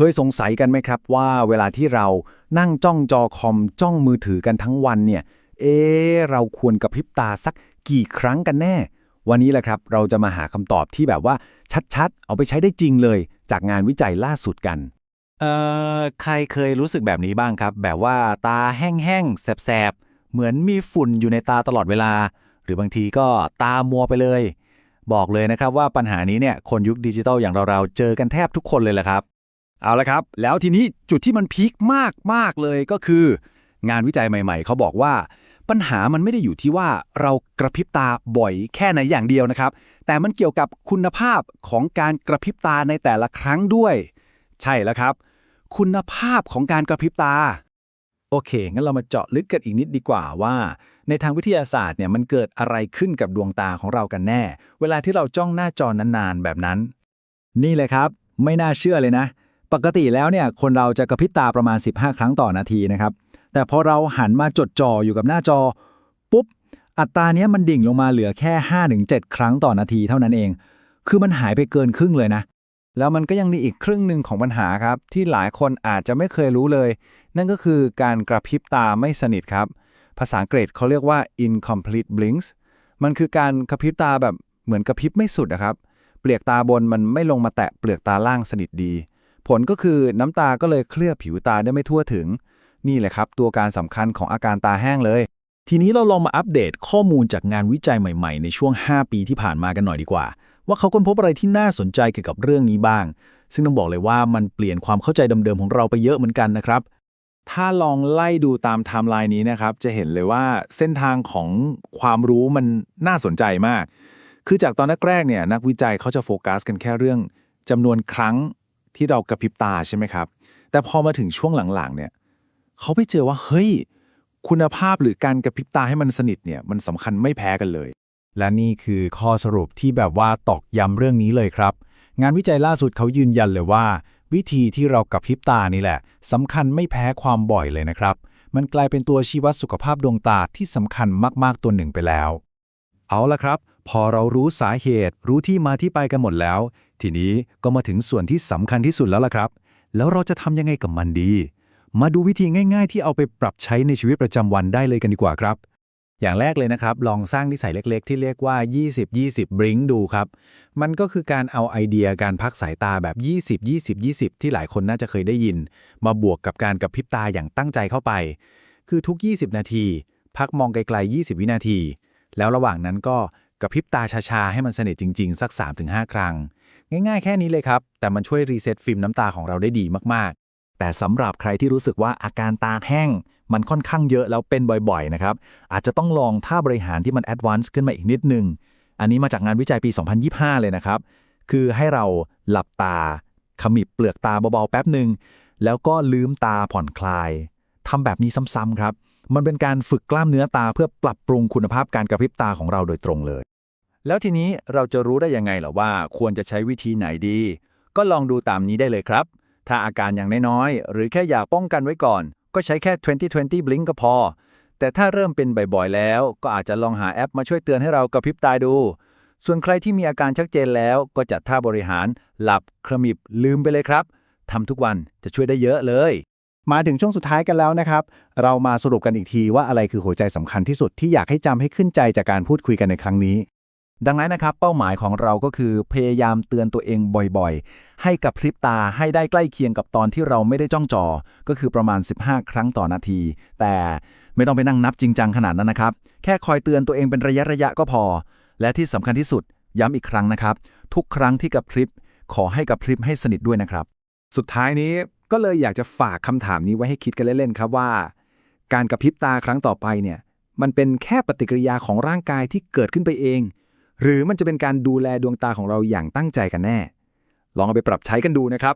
เคยสงสัยกันไหมครับว่าเวลาที่เรานั่งจ้องจอคอมจ้องมือถือกันทั้งวันเนี่ย เอ๊เราควรกระพริบตาสักกี่ครั้งกันแน่ วันนี้แหละครับเราจะมาหาคำตอบที่แบบว่าชัดๆ เอาไปใช้ได้จริงเลย จากงานวิจัยล่าสุดกัน เอ่อ ใครเคยรู้สึกแบบนี้บ้างครับ แบบว่าตาแห้งๆ แสบๆ เหมือนมีฝุ่นอยู่ในตาตลอดเวลา หรือบางทีก็ตามัวไปเลย บอกเลยนะครับว่าปัญหานี้เนี่ยคนยุคดิจิทัลอย่างเราๆเจอกันแทบทุกคนเลยแหละครับ เอาละครับ แล้วทีนี้จุดที่มันพีคมากมากๆเลยก็คือ งานวิจัยใหม่ ๆ เขาบอกว่า ปัญหามันไม่ได้อยู่ที่ว่าเรากระพริบตาบ่อยแค่ไหนอย่างเดียวนะครับ แต่มันเกี่ยวกับคุณภาพของการกระพริบตาในแต่ละครั้งด้วย ใช่แล้วครับ คุณภาพของการกระพริบตา โอเค งั้นเรามาเจาะลึกกันอีกนิดดีกว่าว่า ในทางวิทยาศาสตร์เนี่ยมันเกิดอะไรขึ้นกับดวงตาของเรากันแน่ เวลาที่เราจ้องหน้าจอนานๆ แบบนั้น นี่เลยครับ ไม่น่าเชื่อเลยนะ ปกติแล้วเนี่ยคนเราจะกระพริบตาประมาณ 15 ครั้งต่อนาทีนะครับ แต่พอเราหันมาจดจ่ออยู่กับหน้าจอ ปุ๊บ อัตราเนี้ยมันดิ่งลงมาเหลือแค่ 5-7 ครั้งต่อนาทีเท่านั้นเอง คือมันหายไปเกินครึ่งเลยนะ แล้วมันก็ยังมีอีกครึ่งหนึ่งของปัญหาครับ ที่หลายคนอาจจะไม่เคยรู้เลย นั่นก็คือการกระพริบตาไม่สนิทครับ ภาษาอังกฤษเขาเรียกว่า incomplete blinks มันคือการกระพริบตาแบบเหมือนกระพริบไม่สุดนะครับ เปลือกตาบนมันไม่ลงมาแตะเปลือกตาล่างสนิทดี ผลก็คือน้ำตาก็เลยเคลือบผิวตาได้ไม่ทั่วถึง นี่แหละครับ ตัวการสำคัญของอาการตาแห้งเลย ทีนี้เราลองมาอัปเดตข้อมูลจากงานวิจัยใหม่ๆ ในช่วง 5 ปีที่ผ่านมากันหน่อยดีกว่า ว่าเขาค้นพบอะไรที่น่าสนใจเกี่ยวกับเรื่องนี้บ้าง ซึ่งต้องบอกเลยว่ามันเปลี่ยนความเข้าใจเดิมๆของเราไปเยอะเหมือนกันนะครับถ้าลองไล่ดูตามไทม์ไลน์นี้นะครับ จะเห็นเลยว่าเส้นทางของความรู้มันน่าสนใจมาก คือจากตอนแรกๆเนี่ยนักวิจัยเขาจะโฟกัสกันแค่เรื่องจำนวนครั้ง ที่เรากระพริบตาใช่ไหมครับ แต่พอมาถึงช่วงหลังๆเนี่ยเขาไปเจอว่าเฮ้ย คุณภาพหรือการกระพริบตาให้มันสนิทเนี่ยมันสำคัญไม่แพ้กันเลย และนี่คือข้อสรุปที่แบบว่าตอกย้ำเรื่องนี้เลยครับ งานวิจัยล่าสุดเขายืนยันเลยว่า วิธีที่เรากระพริบตานี่แหละสำคัญไม่แพ้ความบ่อยเลยนะครับ มันกลายเป็นตัวชี้วัดสุขภาพดวงตาที่สำคัญมากๆตัวหนึ่งไปแล้ว เอาละครับ พอเรารู้สาเหตุ รู้ที่มาที่ไปกันหมดแล้ว ทีนี้ก็มาถึงส่วนที่สำคัญที่สุดแล้วล่ะครับ แล้วเราจะทำยังไงกับมันดี มาดูวิธีง่าย ๆ ที่เอาไปปรับใช้ในชีวิตประจำวันได้เลยกันดีกว่าครับอย่างแรกเลยนะครับ ลองสร้างนิสัยเล็ก ๆ ที่เรียกว่า 20-20 บริงดูครับ มันก็คือการเอาไอเดียการพักสายตาแบบ 20-20-20 ที่หลายคนน่าจะเคยได้ยิน มาบวกกับการกระพริบตาอย่างตั้งใจเข้าไป คือทุก 20 นาที พักมองไกลๆ 20 วินาที แล้วระหว่างนั้นก็ กระพริบตาชาๆ ให้มันสนิทจริง ๆ สัก 3-5 ครั้ง ง่ายๆ แค่นี้เลยครับ แต่มันช่วยรีเซ็ตฟิล์มน้ำตาของเราได้ดีมากๆแต่สำหรับใครที่รู้สึกว่าอาการตาแห้ง มันค่อนข้างเยอะแล้วเป็นบ่อยๆนะครับ อาจจะต้องลองท่าบริหารที่มันแอดวานซ์ขึ้นมาอีกนิดนึง อันนี้มาจากงานวิจัยปี 2025 เลยนะครับ คือให้เราหลับตา ขมิบเปลือกตาเบาๆแป๊บหนึ่ง แล้วก็ลืมตาผ่อนคลายทำแบบนี้ซ้ำๆครับ มันเป็นการฝึกกล้ามเนื้อตาเพื่อปรับปรุงคุณภาพการกระพริบตาของเราโดยตรงเลย แล้วทีนี้เราจะรู้ได้ยังไงเหรอว่าควรจะใช้วิธีไหนดี ก็ลองดูตามนี้ได้เลยครับ ถ้าอาการอย่างน้อยๆ หรือแค่อยากป้องกันไว้ก่อน ก็ใช้แค่ 2020 blink ก็พอ แต่ถ้าเริ่มเป็นบ่อยๆ แล้ว ก็อาจจะลองหาแอปมาช่วยเตือนให้เรากระพริบตาดู ส่วนใครที่มีอาการชัดเจนแล้ว ก็จัดท่าบริหาร หลับขมิบลืมไปเลยครับทำทุกวันจะช่วยได้เยอะเลย มาถึงช่วงสุดท้ายกันแล้วนะครับ เรามาสรุปกันอีกทีว่าอะไรคือหัวใจสำคัญที่สุดที่อยากให้จำให้ขึ้นใจจากการพูดคุยกันในครั้งนี้ ดังนั้นนะครับเป้าหมายของเราก็คือพยายามเตือนตัวเองบ่อยๆ ให้กับพริบตาให้ได้ใกล้เคียงกับตอนที่เราไม่ได้จ้องจอ ก็คือประมาณ 15 ครั้งต่อนาที แต่ไม่ต้องไปนั่งนับจริงจังขนาดนั้นนะครับ แค่คอยเตือนตัวเองเป็นระยะระยะๆก็พอ และที่สำคัญที่สุดย้ำอีกครั้งนะครับ ทุกครั้งที่กับพริบขอให้กับพริบให้สนิทด้วยนะครับ สุดท้ายนี้ก็เลยอยากจะฝากคำถามนี้ไว้ให้คิดกันเล่นๆครับว่า การกระพริบตาครั้งต่อไปเนี่ยมันเป็นแค่ปฏิกิริยาของร่างกายที่เกิดขึ้นไปเอง หรือมันจะเป็นการดูแลดวงตาของเราอย่างตั้งใจกันแน่ ลองเอาไปปรับใช้กันดูนะครับ